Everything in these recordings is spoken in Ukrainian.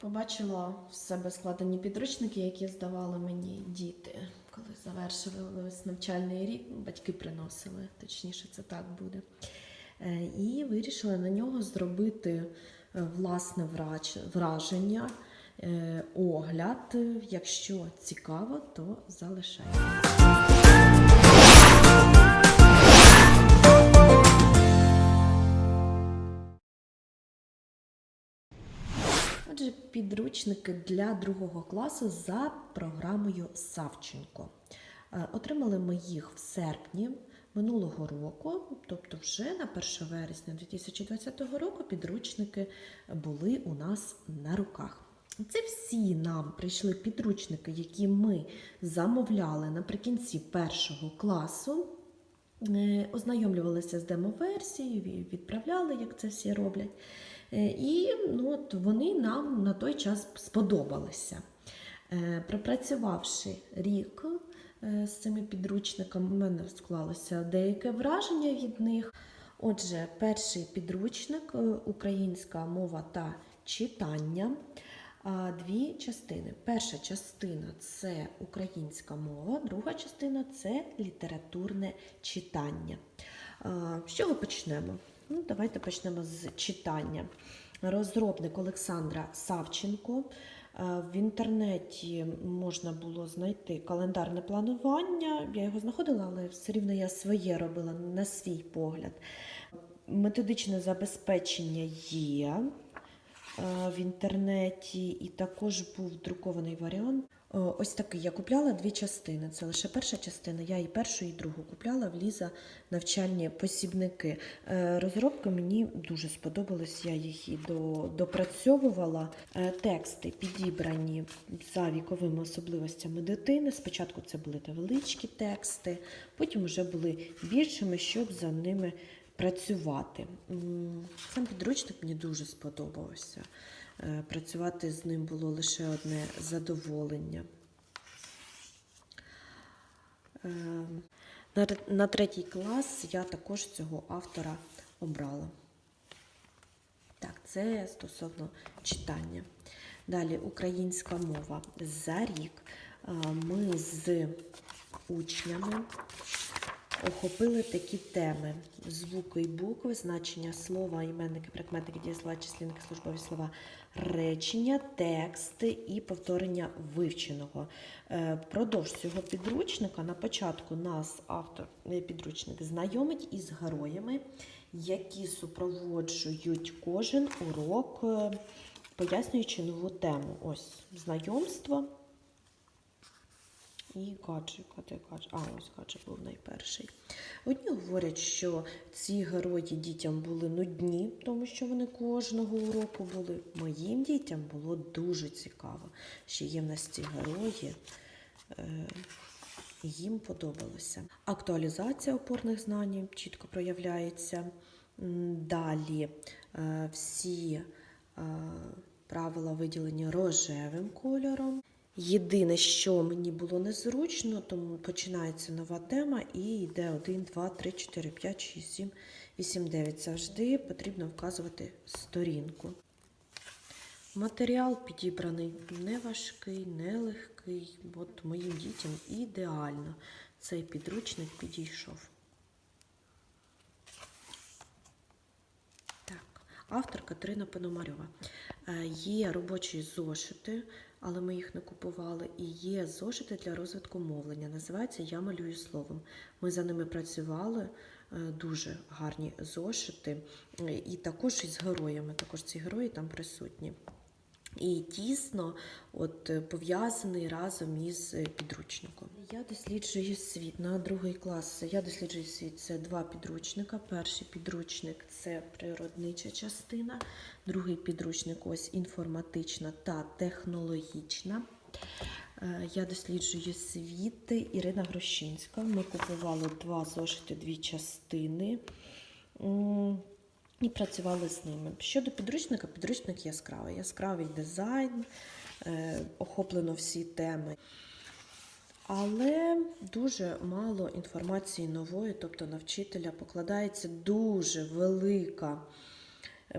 Побачила в себе складені підручники, які здавали мені діти, коли завершували навчальний рік. Батьки приносили, точніше, це так буде. Е, І вирішила на нього зробити е, власне враження, е, огляд. Якщо цікаво, то залишайте. Підручники для другого класу за програмою Савченко. Е, Отримали ми їх в серпні минулого року, тобто вже на 1 вересня 2020 року підручники були у нас на руках. Це всі нам прийшли підручники, які ми замовляли наприкінці першого класу. Е, Ознайомлювалися з демо-версією, відправляли, як це всі роблять. Е, І ну, от вони нам на той час сподобалися. Е, Пропрацювавши рік з цими підручниками, у мене склалося деяке враження від них. Отже, перший підручник українська мова та читання. Дві частини. Перша частина це українська мова, друга частина це літературне читання. З чого почнемо? Ну, давайте почнемо з читання. Розробник Олександра Савченко. В інтернеті можна було знайти календарне планування. Я його знаходила, але все рівно я своє робила на свій погляд. Методичне забезпечення є в інтернеті, і також був друкований варіант. Е, Ось такий я купляла дві частини. Це лише перша частина. Я і першу, і другу купляла в Ліза навчальні посібники. Е, Розробки мені дуже сподобались. Я їх і допрацьовувала. Е, Тексти підібрані за віковими особливостями дитини. Спочатку це були невеличкі тексти, потім вже були більшими, щоб за ними працювати. Сам підручник мені дуже сподобався. Е, Працювати з ним було лише одне задоволення. Е, На, ре- третій клас я також цього автора обрала. Так, це стосовно читання. Далі українська мова. За рік е, ми з учнями охопили такі теми: звуки і букви, значення слова, іменники, прикметники, дієслова, числівники, службові слова, речення, тексти і повторення вивченого. Е, Впродовж цього підручника на початку нас автор е, підручник знайомить із героями, які супроводжують кожен урок, е, пояснюючи нову тему. Ось знайомство. І гаджик, а де? А, ось гаджик був найперший. Одні говорять, що ці герої дітям були нудні, тому що вони кожного уроку були. Моїм дітям було дуже цікаво, що є в нас ці герої. Е, їм подобалося. Актуалізація опорних знань чітко проявляється. Далі е, всі е, правила виділені рожевим кольором. Єдине, що мені було незручно, тому починається нова тема і йде 1, 2, 3, 4, 5, 6, 7, 8, 9. Завжди потрібно вказувати сторінку. Матеріал підібраний не важкий, не легкий. От моїм дітям ідеально цей підручник підійшов. Так, автор Катерина Пономарьова. Е, Є робочі зошити, але ми їх не купували. І є зошити для розвитку мовлення. Називається Я малюю словом. Ми за ними працювали. е, Дуже гарні зошити. І також із героями. Також ці герої там присутні. І тісно от, е, пов'язаний разом із е, підручником. Я досліджую світ на другий клас. Я досліджую світ. Це два підручника. Перший підручник це природнича частина, другий підручник ось інформатична та технологічна. Е, Я досліджую світ Ірина Грощинська. Ми купували два зошити, дві частини. І працювали з ними. Щодо підручника, підручник яскравий. Яскравий дизайн, е, охоплено всі теми. Але дуже мало інформації нової, тобто на вчителя покладається дуже велика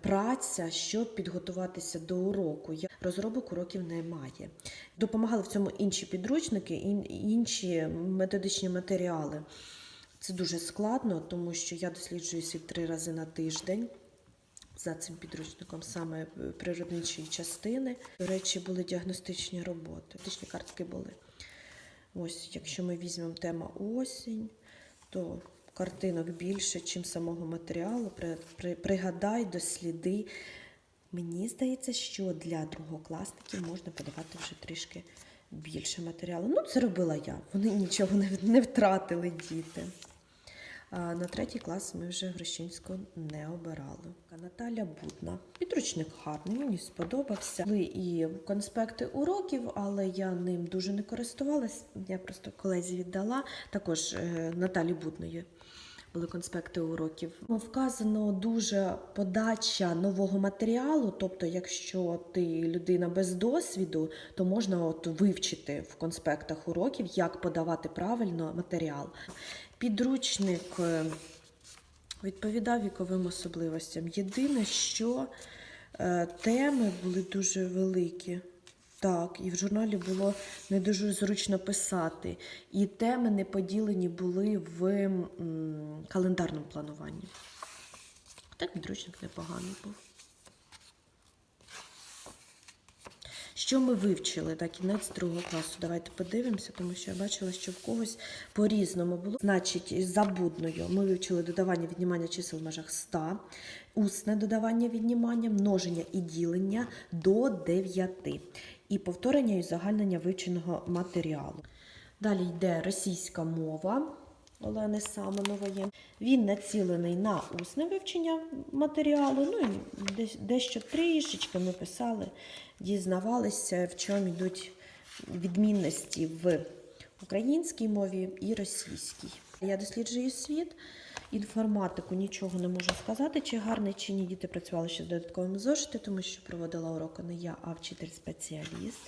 праця, щоб підготуватися до уроку. Розробок уроків немає. Допомагали в цьому інші підручники, інші методичні матеріали. Це дуже складно, тому що я досліджую світ три рази на тиждень за цим підручником, саме е, природничої частини. До речі, були діагностичні роботи, діагностичні картки були. Ось, якщо ми візьмемо тема осінь, то картинок більше, ніж самого матеріалу. При, при, пригадай, досліди. Мені здається, що для другокласників можна подавати вже трішки більше матеріалу. Ну, це робила я. Вони нічого не, не втратили, діти. На третій клас ми вже Грищинську не обирали. Наталя Будна. Підручник гарний, мені сподобався. Були і конспекти уроків, але я ним дуже не користувалась. Я просто колезі віддала. Також е, Наталі Будної були конспекти уроків. Ну, Вказано дуже подача нового матеріалу. Тобто, якщо ти людина без досвіду, то можна от вивчити в конспектах уроків, як подавати правильно матеріал. Підручник е, відповідав віковим особливостям. Єдине, що е, теми були дуже великі. Так, і в журналі було не дуже зручно писати. І теми не поділені були в календарному плануванні. Так, підручник непоганий був. Що ми вивчили на кінець другого класу? Давайте подивимося, тому що я бачила, що в когось по-різному було. Значить, за будною ми вивчили додавання віднімання чисел в межах 100, усне додавання віднімання, множення і ділення до 9 і повторення і узагальнення вивченого матеріалу. Далі йде російська мова. Олени Самонової. Він націлений на усне вивчення матеріалу. Ну і дещо трішечки ми писали, дізнавалися, в чому йдуть відмінності в українській мові і російській. Я досліджую світ, інформатику нічого не можу сказати, чи гарний, чи ні. Діти працювали ще з додатковими зошити, тому що проводила уроки не я, а вчитель-спеціаліст.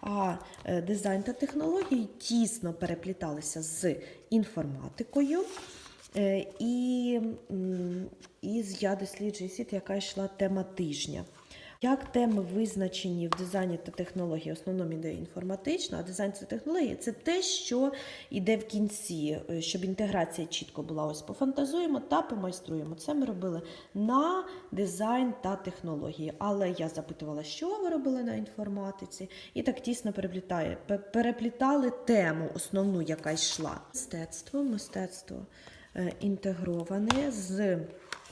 А е, дизайн та технології тісно перепліталися з інформатикою. Е, І, і я досліджую світ, яка йшла тема тижня. Як теми визначені в дизайні та технології, в основному іде інформатична, а дизайн та технології це те, що йде в кінці, е, щоб інтеграція чітко була. Ось пофантазуємо та помайструємо. Це ми робили на дизайн та технології. Але я запитувала, що ви робили на інформатиці, і так тісно переплітає, переплітали тему основну, яка йшла. Мистецтво, мистецтво е, інтегроване з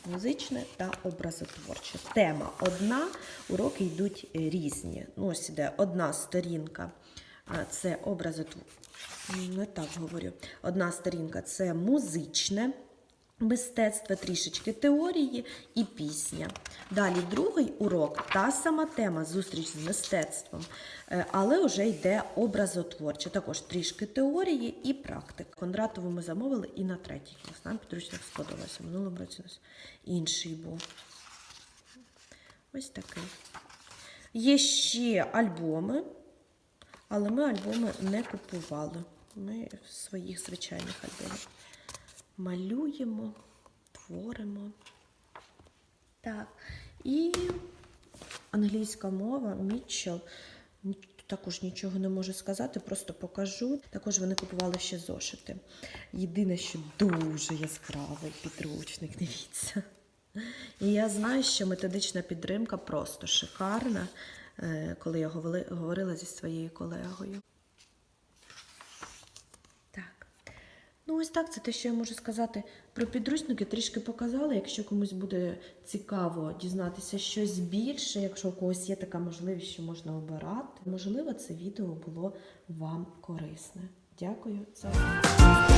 музичне та образотворче. Тема одна, уроки йдуть різні. Ну, ось іде одна сторінка. Це образотворче. Не так говорю. Одна сторінка це музичне мистецтво, трішечки теорії і пісня. Далі другий урок, та сама тема зустріч з мистецтвом, е, але вже йде образотворче. Також трішки теорії і практик. Кондратову ми замовили і на третій клас. Нам підручник сподобався. Минулому році інший був. Ось такий. Є ще альбоми, але ми альбоми не купували. Ми в своїх звичайних альбомах малюємо, творимо. Так. І англійська мова, Мітчел. Також нічого не можу сказати, просто покажу. Також вони купували ще зошити. Єдине, що дуже яскравий підручник, дивіться. І я знаю, що методична підтримка просто шикарна, е, коли я говорила зі своєю колегою. Ну, ось так, це те, що я можу сказати про підручники. Трішки показала. Якщо комусь буде цікаво дізнатися щось більше, якщо у когось є така можливість, що можна обирати, можливо, це відео було вам корисне. Дякую за увагу.